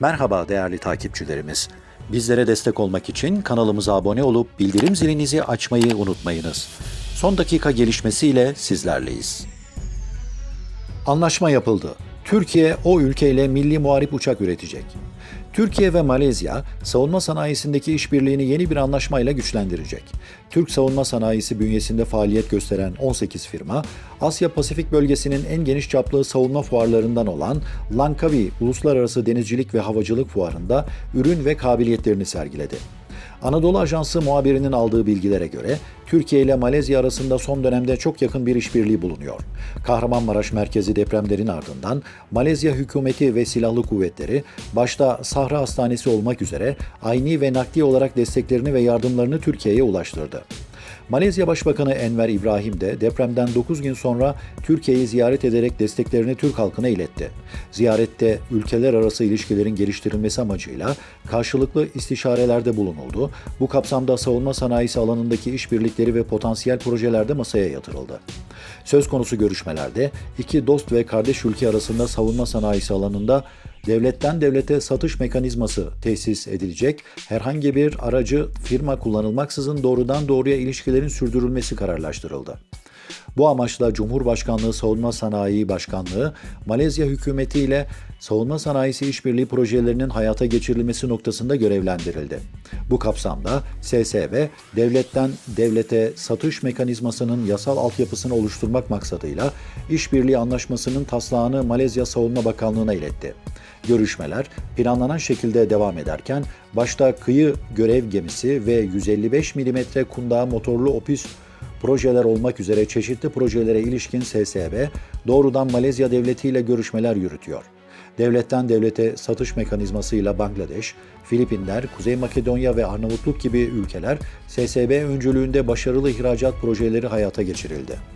Merhaba değerli takipçilerimiz. Bizlere destek olmak için kanalımıza abone olup bildirim zilinizi açmayı unutmayınız. Son dakika gelişmesiyle sizlerleyiz. Anlaşma yapıldı. Türkiye o ülkeyle milli muharip uçak üretecek. Türkiye ve Malezya savunma sanayisindeki işbirliğini yeni bir anlaşmayla güçlendirecek. Türk savunma sanayisi bünyesinde faaliyet gösteren 18 firma, Asya Pasifik bölgesinin en geniş çaplı savunma fuarlarından olan Langkawi Uluslararası Denizcilik ve Havacılık Fuarı'nda ürün ve kabiliyetlerini sergiledi. Anadolu Ajansı muhabirinin aldığı bilgilere göre Türkiye ile Malezya arasında son dönemde çok yakın bir işbirliği bulunuyor. Kahramanmaraş merkezi depremlerin ardından Malezya hükümeti ve silahlı kuvvetleri başta Sahra Hastanesi olmak üzere ayni ve nakdi olarak desteklerini ve yardımlarını Türkiye'ye ulaştırdı. Malezya Başbakanı Enver İbrahim de depremden 9 gün sonra Türkiye'yi ziyaret ederek desteklerini Türk halkına iletti. Ziyarette ülkeler arası ilişkilerin geliştirilmesi amacıyla karşılıklı istişarelerde bulunuldu. Bu kapsamda savunma sanayisi alanındaki işbirlikleri ve potansiyel projeler de masaya yatırıldı. Söz konusu görüşmelerde iki dost ve kardeş ülke arasında savunma sanayisi alanında devletten devlete satış mekanizması tesis edilecek, herhangi bir aracı firma kullanılmaksızın doğrudan doğruya ilişkilerin sürdürülmesi kararlaştırıldı. Bu amaçla Cumhurbaşkanlığı Savunma Sanayi Başkanlığı, Malezya hükümeti ile savunma sanayisi işbirliği projelerinin hayata geçirilmesi noktasında görevlendirildi. Bu kapsamda SSV, devletten devlete satış mekanizmasının yasal altyapısını oluşturmak maksadıyla işbirliği anlaşmasının taslağını Malezya Savunma Bakanlığı'na iletti. Görüşmeler planlanan şekilde devam ederken başta kıyı görev gemisi ve 155 mm kundağı motorlu opus projeler olmak üzere çeşitli projelere ilişkin SSB doğrudan Malezya devleti ile görüşmeler yürütüyor. Devletten devlete satış mekanizmasıyla Bangladeş, Filipinler, Kuzey Makedonya ve Arnavutluk gibi ülkeler SSB öncülüğünde başarılı ihracat projeleri hayata geçirildi.